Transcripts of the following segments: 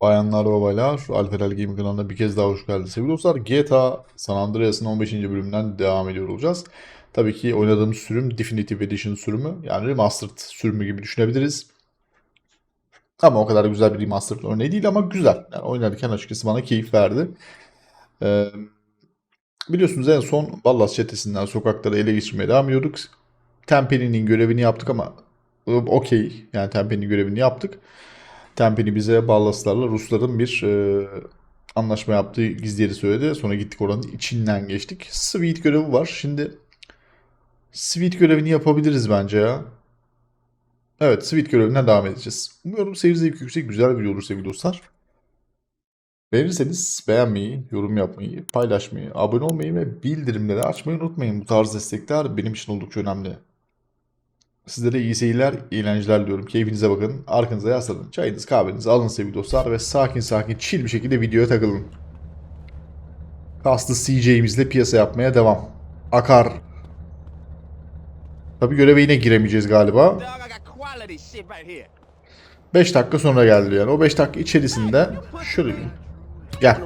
Bayanlar ve baylar, Alper Gaming kanalına bir kez daha hoş geldiniz. Sevgili dostlar, GTA San Andreas'ın 15. bölümünden devam ediyor olacağız. Tabii ki oynadığımız sürüm Definitive Edition sürümü, yani Remastered sürümü gibi düşünebiliriz. Ama o kadar güzel bir Remastered örneği değil ama güzel. Yani oynarken açıkçası bana keyif verdi. Ee, biliyorsunuz en son Ballas çetesinden sokakları ele geçirmeye devam ediyorduk. Tempe'nin görevini yaptık ama okey. Yani Tempe'nin görevini yaptık. Tempeni bize Ballaslarla Rusların bir e, anlaşma yaptığı gizli yeri söyledi. Sonra gittik oranın içinden geçtik. Sweet görevi var. Şimdi Sweet görevini yapabiliriz bence ya. Evet Sweet görevine devam edeceğiz. Umuyorum seyir zevki yüksek güzel bir video olur sevgili dostlar. Beğenirseniz beğenmeyi, yorum yapmayı, paylaşmayı, abone olmayı ve bildirimleri açmayı unutmayın. Bu tarz destekler benim için oldukça önemli. Sizlere iyi seyirler, eğlenceler diliyorum. Keyfinize bakın. Arkanıza yaslanın. Çayınız, kahvenizi alın sevgili dostlar ve sakin sakin chill bir şekilde videoya takılın. Kaslı CJ'imizle piyasa yapmaya devam. Akar. Tabi göreve yine giremeyeceğiz galiba. Dog, I got quality shit right here. 5 dakika sonra geldi yani. O 5 dakika içerisinde şöyle gel.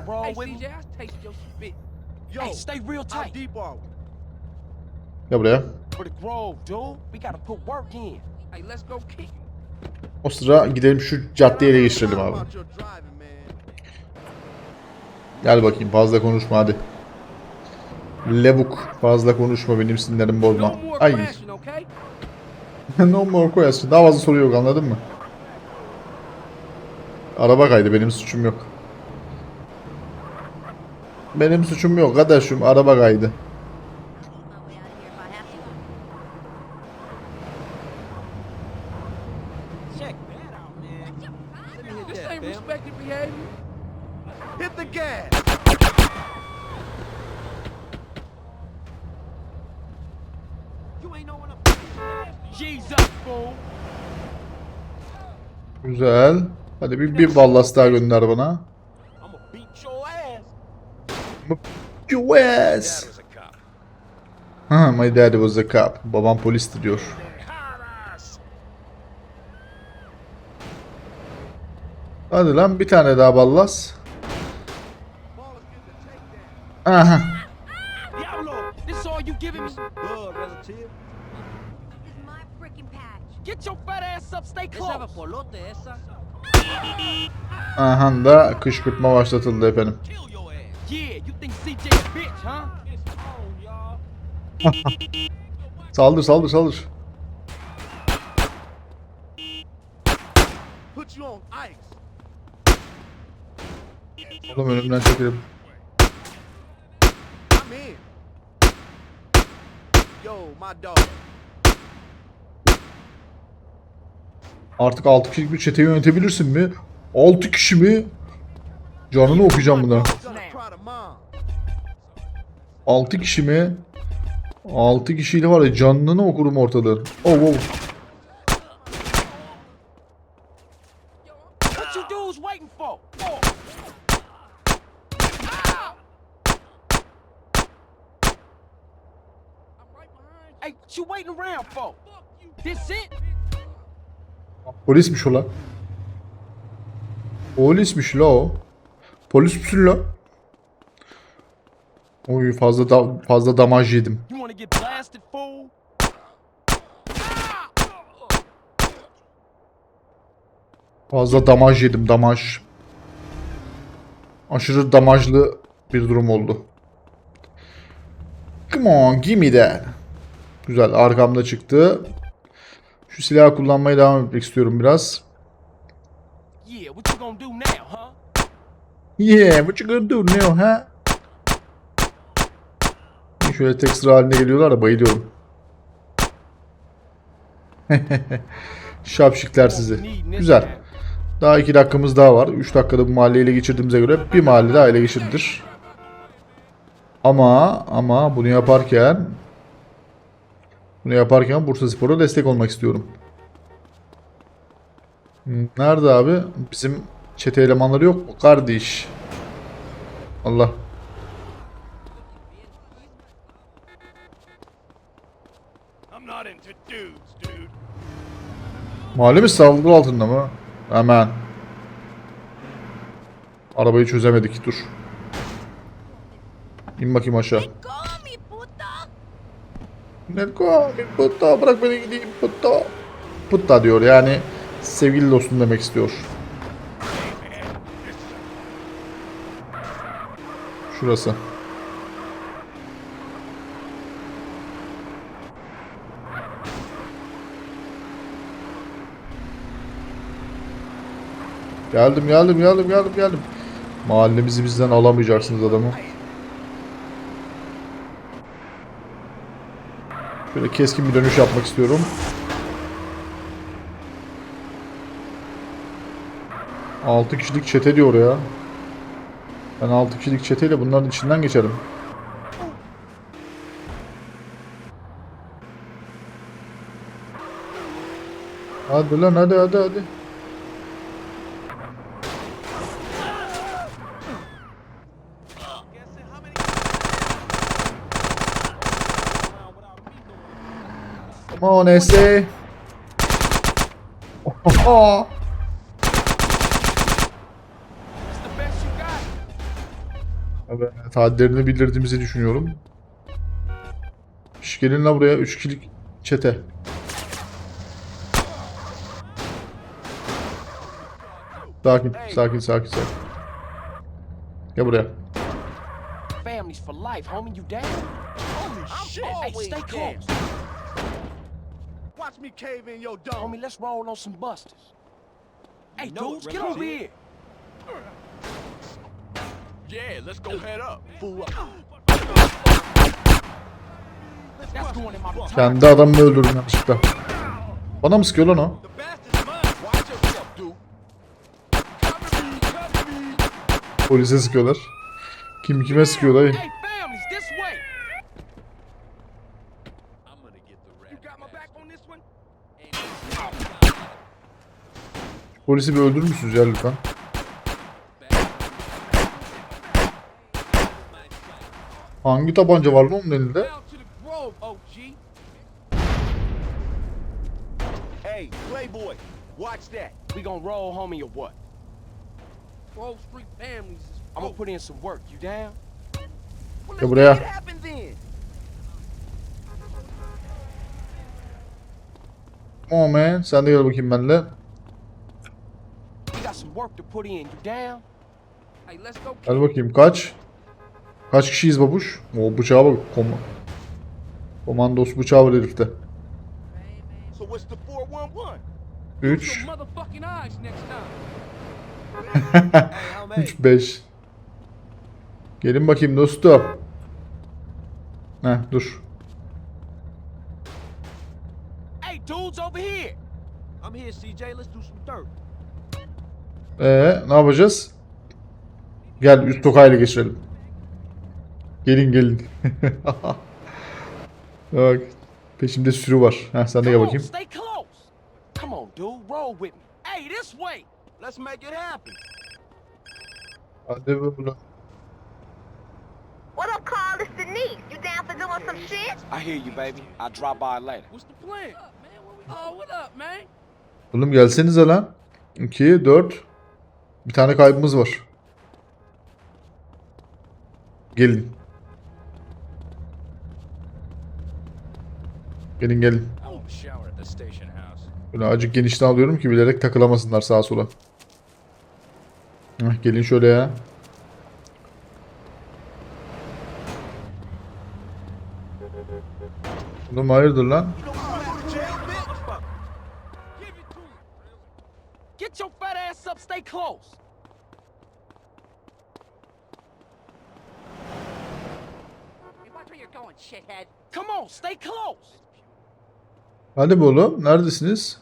Gel buraya. O sıra gidelim şu caddeyi ele geçirelim abi. Gel bakayım fazla konuşma hadi. Levuk fazla konuşma benim sinirlerimi bozma. Ay. no more question. Daha fazla soru yok anladın mı? Araba kaydı benim suçum yok. Benim suçum yok kardeşim araba kaydı. my way out of here if I have to. Check that out, man. Let me hit this ain't respected behavior. Hit the gas. You ain't know when I'm Jesus, fool. Güzel. Hadi bir, bir ballas daha gönder bana. Your ass. Ha, my daddy was a cop. Babam polisti diyor. Hadi lan bir tane daha ballas. Aha. Diablo, this all you giving me? Good, relative. This is my freaking patch. Get your fat ass up, stay close. Aha da kışkırtma başlatıldı efendim. Saldır saldır saldır. Oğlum önümden çekelim. Yo, my dog. Artık 6 kişilik bir çeteyi yönetebilirsin mi? 6 kişi mi? Canını okuyacağım buna. Gonna cry to mom. 6 kişi mi? 6 kişiyle var ya canını okurum ortadan. Oh? Oh. Hey, what you waiting around for? This it? Polismiş o lan. Polismiş la o. Polis misin la? Oy fazla da fazla damaj yedim. Fazla damaj yedim damaj. Aşırı damajlı bir durum oldu. Come on give me that. Güzel arkamda çıktı. Şu silahı kullanmaya devam etmek istiyorum biraz. Yeah, what you gonna do now, huh? Yeah, what you gonna do now, ha? Şöyle tek sıra halinde geliyorlar da bayılıyorum. Şapşikler sizi. Güzel. Daha iki dakikamız daha var. Üç dakikada bu mahalleyi ele geçirdiğimize göre bir mahalle daha ele geçirilir. Ama ama bunu yaparken bunu yaparken Bursa Spor'a destek olmak istiyorum. Nerede abi? Bizim çete elemanları yok mu? Kardeş. Allah. Mahallemiz saldırı altında mı? Hemen. Arabayı çözemedik. Dur. İn bakayım aşağı. Nerko, putta bırak beni gideyim putta. Putta diyor yani sevgili dostum demek istiyor. Şurası. Geldim geldim geldim geldim geldim. Mahallemizi bizden alamayacaksınız adamı. Şöyle keskin bir dönüş yapmak istiyorum. Altı kişilik çete diyor ya. Ben 6 kişilik çeteyle bunların içinden geçerim. Hadi lan hadi hadi hadi. Oh. You got. Evet, hadlerini bildirdiğimizi düşünüyorum. Şş, gelin la buraya 3 kişilik çete. Sakin, sakin, sakin, sakin. Gel buraya. Families for life, homie. You down? Holy shit! Hey, stay close. Watch me cave in your dome. Homie, let's roll on some busters. Hey, know dudes, it, get over here. Yeah, let's go head up. Fool up. That's going in my retirement. Kendi adamımı öldürdüm yanlışlıkla. Bana mı sıkıyor lan o? Polise sıkıyorlar. Kim kime sıkıyor dayı? Hey, families, this way. I'm gonna get the You rat. got my back on this one? Polisi bir öldürür müsünüz ya lütfen? Hangi tabanca var lan onun elinde? Hey, Playboy, watch that. We gonna roll, homie, or what? Grove Street families I'm gonna put in some work. You down? Well, let's buraya. Oh man, sen de gel bakayım benimle. Gel bakayım kaç? Kaç kişiyiz babuş? O bıçağa bak. Kom Komandos bıçağı var herifte. So what's the 411? 3, Your motherfucking eyes next time. Hey, I'm 3, 5. Gelin bakayım dostum. Heh dur. Hey, dudes, over here. I'm here, CJ. Let's do some dirt. Ee, ne yapacağız? Gel üst tokayla geçirelim. Gelin gelin. Bak peşimde sürü var. Heh, sen de gel bakayım. stay close. Come on, dude, roll with me. Hey, this way. Let's make it happen. Hadi bakalım. What up, Carl? It's Denise. You down for doing some shit? I hear you, baby. I'll drop by later. What's the plan? Oh, what up, man? Oğlum gelsenize lan. 2, 4. Bir tane kaybımız var. Gelin. Gelin gelin. Böyle acık genişten alıyorum ki bilerek takılamasınlar sağa sola. Heh, gelin şöyle ya. Oğlum hayırdır lan? You know I'm going to jail, bitch. Give it to him. Get your fat ass up. Stay close. Hey, watch where you're going, shithead. Come on, stay close. Hadi be oğlum neredesiniz?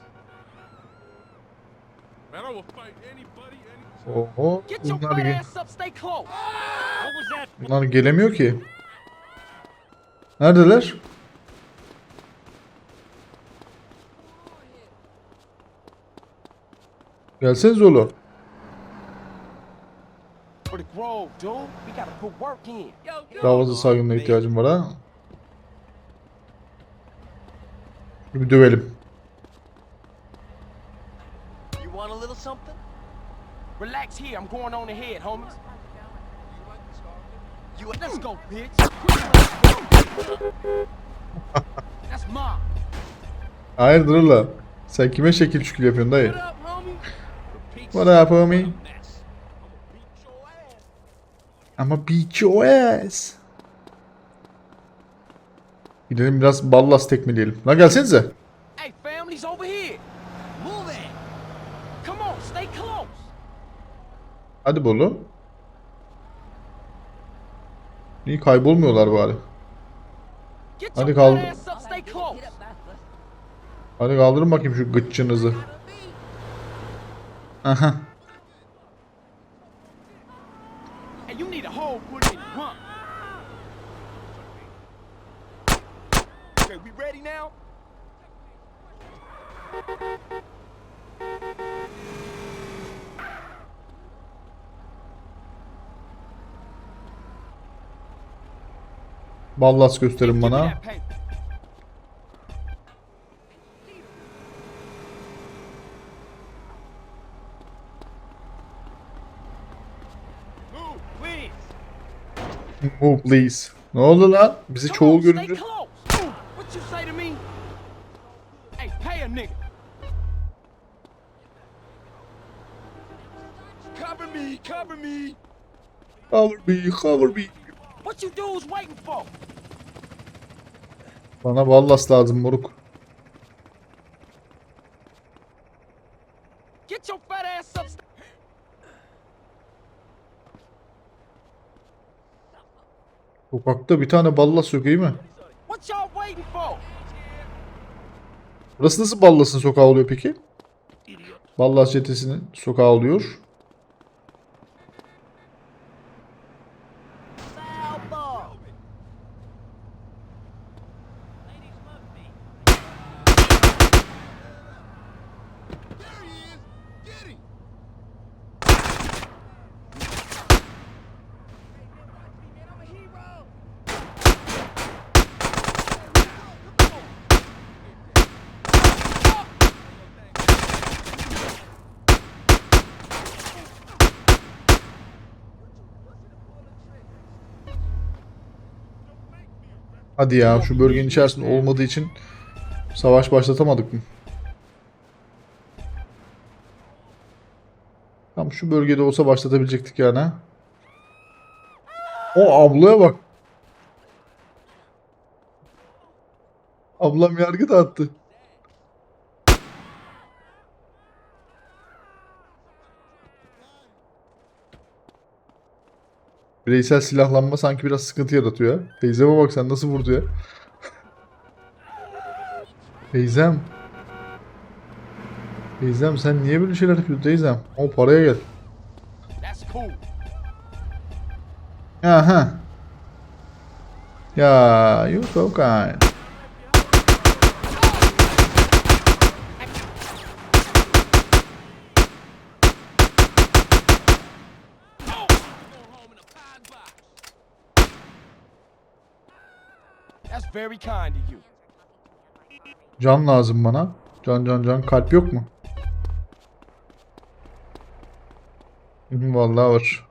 Oho bunlar, fat ge- ass up. Stay close. What was that? bunlar gelemiyor ki. Neredeler? Gelseniz oğlum. Daha fazla saygınlığa ihtiyacım var ha. Bir dövelim. You want a little something? Relax here. I'm going on ahead, homies. You let's go, bitch. That's mine. Hayırdır ulan? Sen kime şekil şükür yapıyorsun dayı? What up, homie? Ama beat your ass. Gidelim biraz ballas tekmeleyelim. Lan gelsenize. Hadi Bolu. İyi kaybolmuyorlar bari. Hadi your kaldı. fat ass up, stay close. Hadi kaldırın bakayım şu gıççınızı. Aha. Ballas gösterin bana. Move, please. Ne oldu lan? Bizi çoğul görünce. Cover me, cover me. Cover me, cover me. What you dudes waiting for? Bana ballas lazım moruk. Sokakta bir tane ballas yok iyi mi? Burası nasıl ballasın sokağı oluyor peki? Ballas çetesinin sokağı oluyor. There he is. Get him. Hadi ya şu bölgenin içerisinde olmadığı için savaş başlatamadık mı? Tam şu bölgede olsa başlatabilecektik yani. ha. O ablaya bak. Ablam yargı dağıttı. Bireysel silahlanma sanki biraz sıkıntı yaratıyor. ya. Teyzeme bak sen nasıl vurdu ya. Teyzem. Teyzem sen niye böyle şeyler yapıyorsun teyzem? O paraya gel. Aha. Ya you so kind. Very kind of you. Can lazım bana. Can can can. Kalp yok mu? Vallahi var.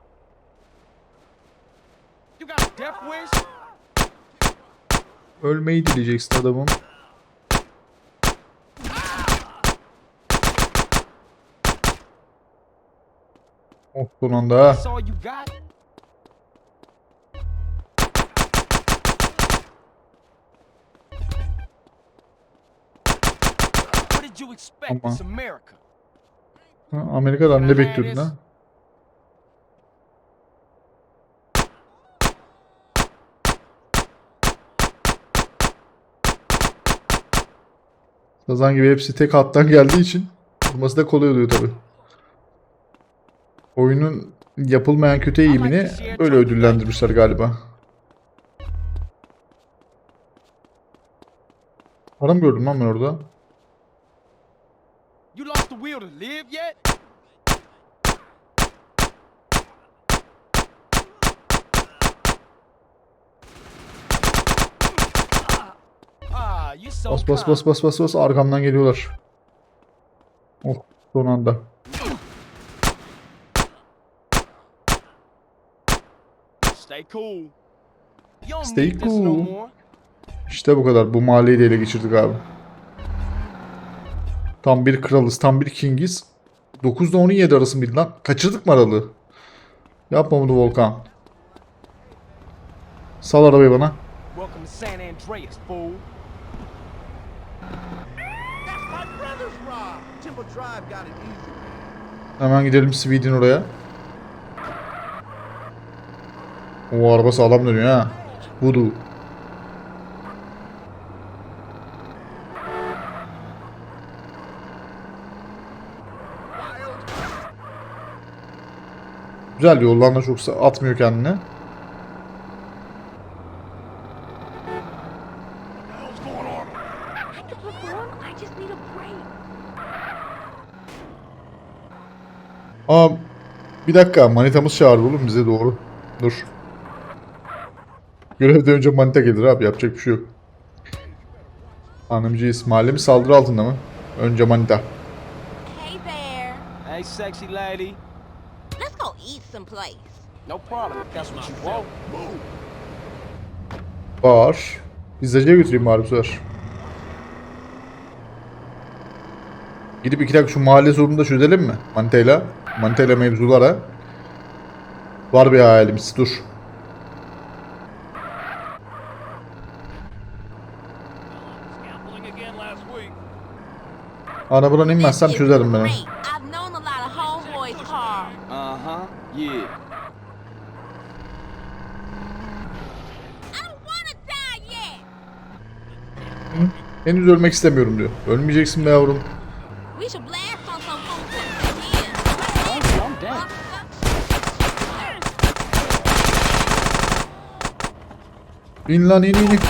Ölmeyi dileyeceksin adamın. Oh son anda ha. You expect? It's America. Ha, Amerika'dan ne bekliyordun ha? Sazan gibi hepsi tek hattan geldiği için vurması da kolay oluyor tabi. Oyunun yapılmayan kötü eğimini böyle ödüllendirmişler galiba. Para mı gördüm lan ben orada? Bas bas bas bas bas bas arkamdan geliyorlar. Oh son anda. Stay cool. Stay cool. İşte bu kadar. Bu mahalleyi de ele geçirdik abi. Tam bir kralız, tam bir kingiz. 9 ile 17 arası mıydı lan? Kaçırdık mı aralığı? Yapma bunu Volkan. Sal arabayı bana. Hemen gidelim Sweden oraya. O araba sağlam dönüyor ha. Voodoo. Güzel yoldan da çok atmıyor kendini. I can perform. I just need a break. Aa bir dakika manitamız çağırdı oğlum bize doğru. Dur. Görevden önce manita gelir abi yapacak bir şey yok. Hanımcıyız. Mahallemiz saldırı altında mı? Önce manita. Hey there. Hey, sexy lady. Let's go eat someplace. No problem that's what you want. Var. Pizzacıya götüreyim bari bu sefer. Gidip iki dakika şu mahalle sorununu da çözelim mi? Manitayla. Manitayla mevzulara. Var bir hayalimiz. Dur. Ana buradan inmezsem çözerim beni. Henüz ölmek istemiyorum diyor. Ölmeyeceksin be yavrum. We should blast on some food again. Oh, I'm down. İn lan in in in.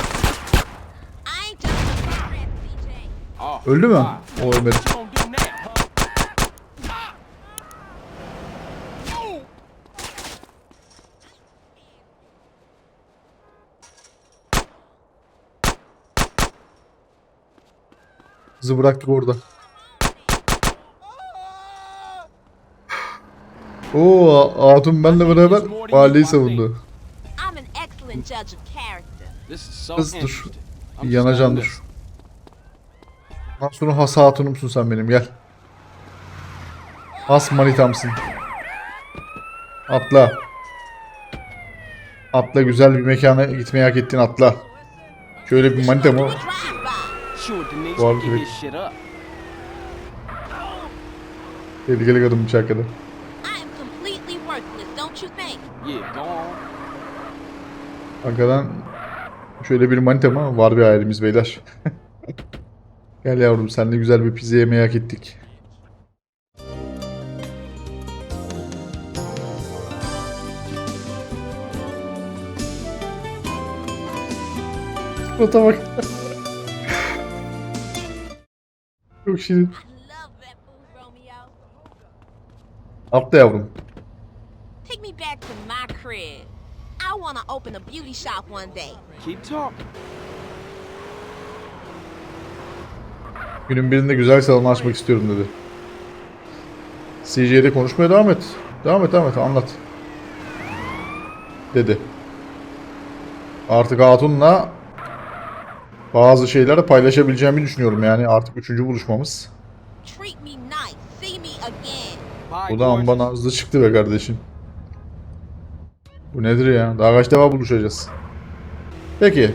Öldü mü? O ölmedi. Kızı bıraktık orada. Oo, Hatun benle beraber mahalleyi savundu. Kız dur. Yanacan dur. Ondan sonra has hatunumsun sen benim gel. Has manitamsın. Atla. Atla güzel bir mekana gitmeyi hak ettin atla. Şöyle bir manita mı? Var get direkt. Tehlikeli kadın bıçak kadın. I şöyle bir manita mı? Var bir hayalimiz beyler. Gel yavrum seninle güzel bir pizza yemeyi hak ettik. Surata bak. Çok şirin. Atla yavrum. Take me back to my crib. I wanna open a beauty shop one day. Keep talking. Günün birinde güzel salon açmak istiyorum dedi. CJ'de konuşmaya devam et. Devam et devam et anlat. Dedi. Artık Hatun'la bazı şeyleri paylaşabileceğimi düşünüyorum yani artık üçüncü buluşmamız. Bu da bana hızlı çıktı be kardeşim. Bu nedir ya? Daha kaç defa buluşacağız? Peki.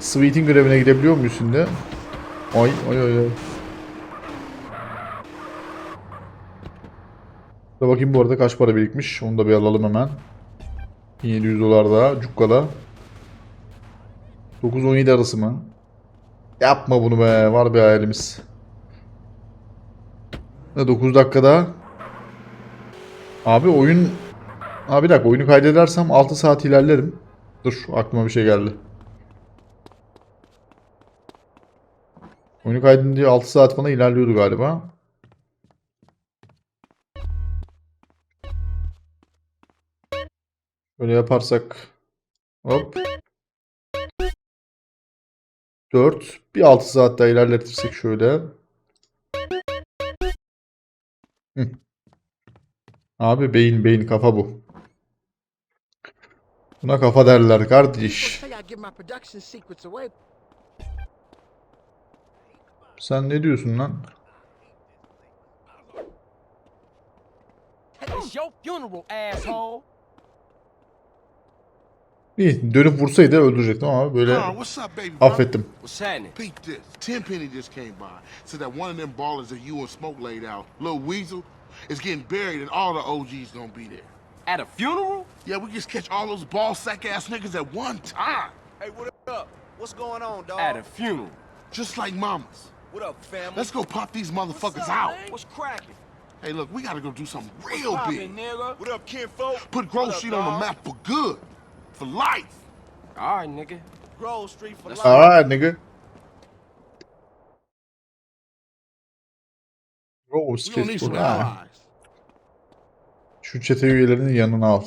Sweet'in görevine gidebiliyor muyuz şimdi? Ay ay ay ay. Da bakayım bu arada kaç para birikmiş. Onu da bir alalım hemen. 1700 dolar daha. Cukkala. 9-17 arası mı? Yapma bunu be. Var bir hayalimiz. Ne 9 dakikada. Abi oyun... Abi bir dakika oyunu kaydedersem 6 saat ilerlerim. Dur aklıma bir şey geldi. Oyunu kaydedince 6 saat falan ilerliyordu galiba. Böyle yaparsak hop 4 bir 6 saat daha ilerletirsek şöyle. Hı. Abi beyin beyin kafa bu. Buna kafa derler kardeş. Sen ne diyorsun lan? İyi dönüp vursaydı öldürecektim ama böyle affettim. What's happening? Peep this. Tenpenny just came by. Said that one of them ballers that you and Smoke laid out, Lil Weasel, is getting buried and all the OGs gonna be there. At a funeral? Yeah, we just catch all those ball sack ass niggas at one time. Hey, what up? What's going on, dog? At a funeral. Just like mamas. What up, family? Let's go pop these motherfuckers What's up, out. man? What's cracking? Hey, look, we gotta go do something real Poppin', big. nigga. What up, kinfolk? Put Grove What up, Street on the map for good. For life. All right, nigga. Grove Street for life. Alright nigga. Rose We gonna need Şu çete üyelerinin yanına al.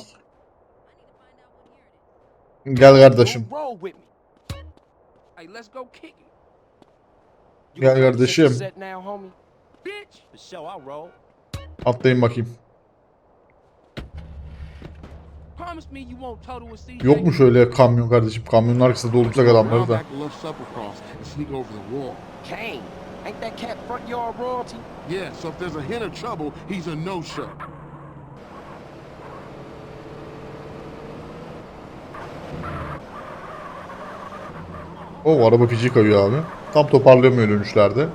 Gel kardeşim. Gel kardeşim. Atlayın bakayım. Yok mu şöyle kamyon kardeşim? Kamyonun arkasında doldursak adamları da. Ain't that cat front yard royalty? Yeah, so if there's a hint of trouble, he's a no-show. O araba feci kayıyor abi. Tam toparlayamıyor dönüşlerde.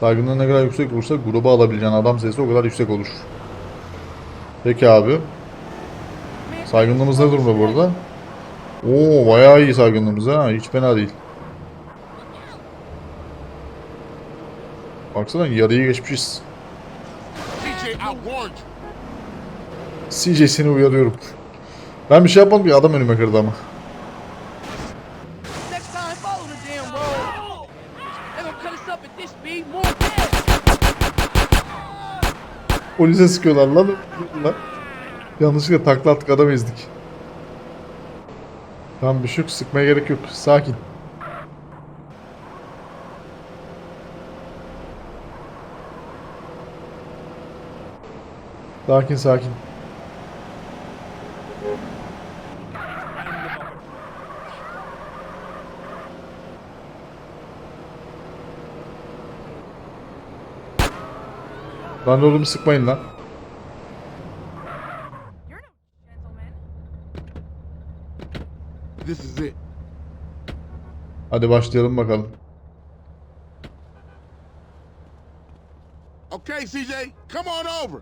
Saygınlığı ne kadar yüksek olursa gruba alabileceğin adam sayısı o kadar yüksek olur. Peki abi. Saygınlığımız ne durumda burada? Oo bayağı iyi saygınlığımız ha. Hiç fena değil. Baksana yarıyı geçmişiz. CJ, seni uyarıyorum. Ben bir şey yapmadım ki adam önüme kırdı ama. Polise sıkıyorlar lan. lan. Yanlışlıkla takla attık adam ezdik. Tamam bir şey sıkmaya gerek yok. Sakin. Sakin sakin. Lan oğlum sıkmayın lan. This is it. Hadi başlayalım bakalım. Okay, CJ, come on over.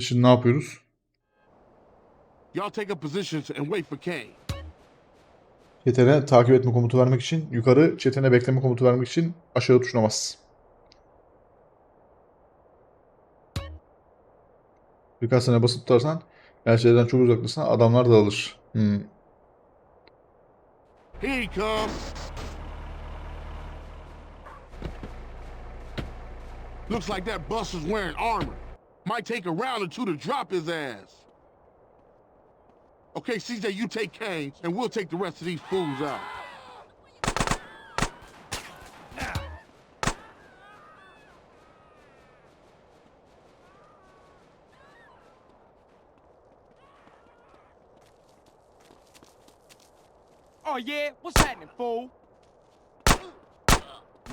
Şimdi ne yapıyoruz? Y'all take up positions and wait for Kane. Çetene takip etme komutu vermek için yukarı, çetene bekleme komutu vermek için aşağı tuşuna bas. Birkaç sene basıp tutarsan gerçekten çok uzaktasın adamlar dağılır. Hmm. Here he comes. Looks like that buster's wearing armor. Might take a round or two to drop his ass. Okay, CJ, you take Kane, and we'll take the rest of these fools out. Oh yeah, what's happening, fool?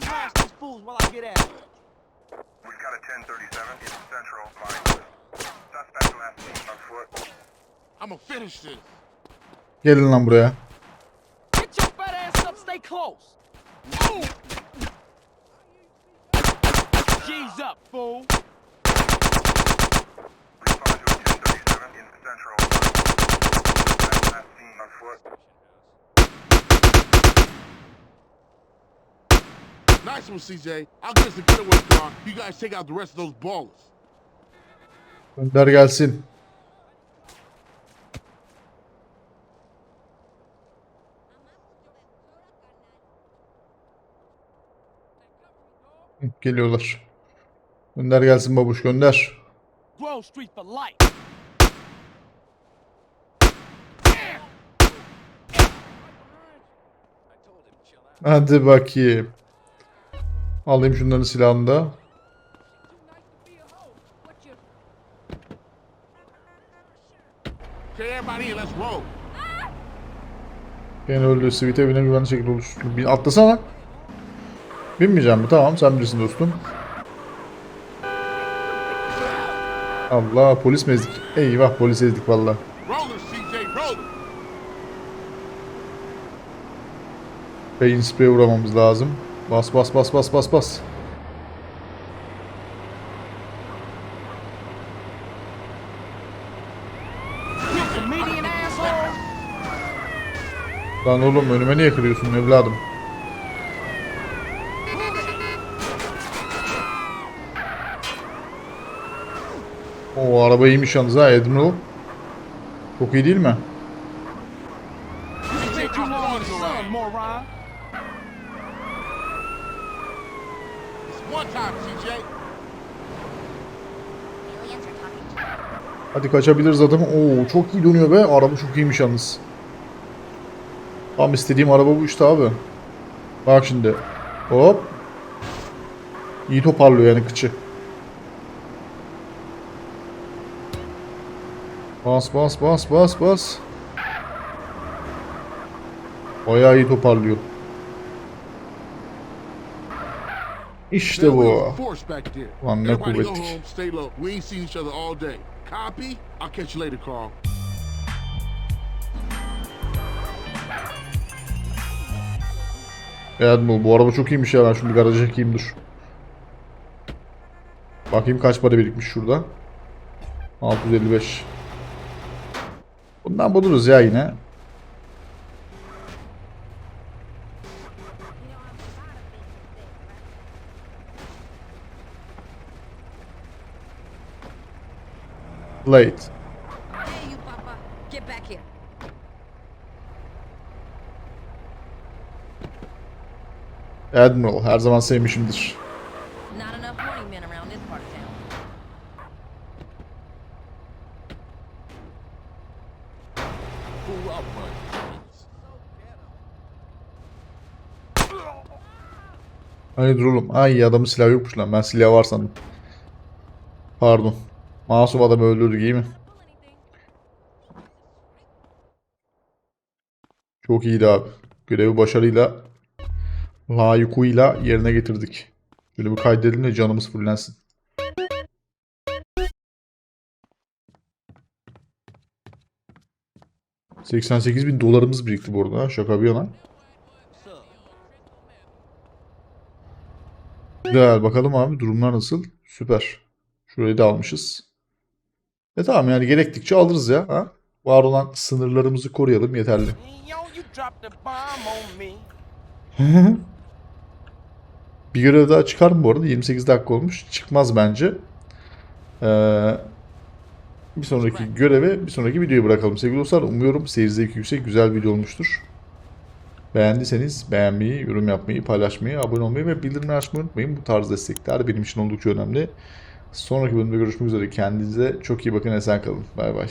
Smash these fools while I get at it. We've got a 1037 in Central Line. Suspect last seen on foot. I'ma finish this. Gelin lan buraya. Get your fat ass up, stay close. G's up, fool. Respond to a 1037 in Central Line. Suspect last seen on foot. Nice one, CJ. I'll get us a getaway car. You guys take out the rest of those ballers. Gönder gelsin. Geliyorlar. Gönder gelsin babuş gönder. Hadi bakayım. Alayım şunların silahını da. Beni öldü. Sweet evine güvenli şekilde oluşturdu. Bir atlasana. Binmeyeceğim mi? Tamam sen bilirsin dostum. Allah polis mi ezdik? Eyvah polis ezdik valla. Beyin spreye uğramamız lazım. Bas bas bas bas bas bas. Lan oğlum önüme niye kırıyorsun evladım? O araba iyiymiş yalnız ha Admiral. Çok iyi değil mi? Hadi kaçabiliriz adam. Oo çok iyi dönüyor be. Araba çok iyiymiş yalnız. Tam istediğim araba bu işte abi. Bak şimdi. Hop. İyi toparlıyor yani kıçı. Bas bas bas bas bas. Bayağı iyi toparlıyor. İşte bu. Lan ne kuvvetlik. Admiral bu araba çok iyiymiş ya ben şunu garaja çekeyim dur. Bakayım kaç para birikmiş şurada. 655. Bundan buluruz ya yine. Late. Admiral her zaman sevmişimdir. Not enough money men around this part of town. Fool up, man. Hayır dur oğlum. Ay adamın silahı yokmuş lan. Ben silah var sandım. Pardon. Masum adamı öldürdük iyi mi? Çok iyiydi abi. Görevi başarıyla layıkıyla yerine getirdik. Şöyle bir kaydedelim de canımız fullensin. ...88 bin dolarımız birikti bu arada. ha, Şaka bir yana. Güzel bakalım abi durumlar nasıl? Süper. Şurayı da almışız. E tamam yani gerektikçe alırız ya. Ha? Var olan sınırlarımızı koruyalım yeterli. Bir görev daha çıkar mı bu arada? 28 dakika olmuş. Çıkmaz bence. Ee, bir sonraki göreve bir sonraki videoyu bırakalım sevgili dostlar. Umuyorum seyir zevki yüksek güzel bir video olmuştur. Beğendiyseniz beğenmeyi, yorum yapmayı, paylaşmayı, abone olmayı ve bildirimleri açmayı unutmayın. Bu tarz destekler benim için oldukça önemli. Sonraki bölümde görüşmek üzere. Kendinize çok iyi bakın. Esen kalın. Bay bay.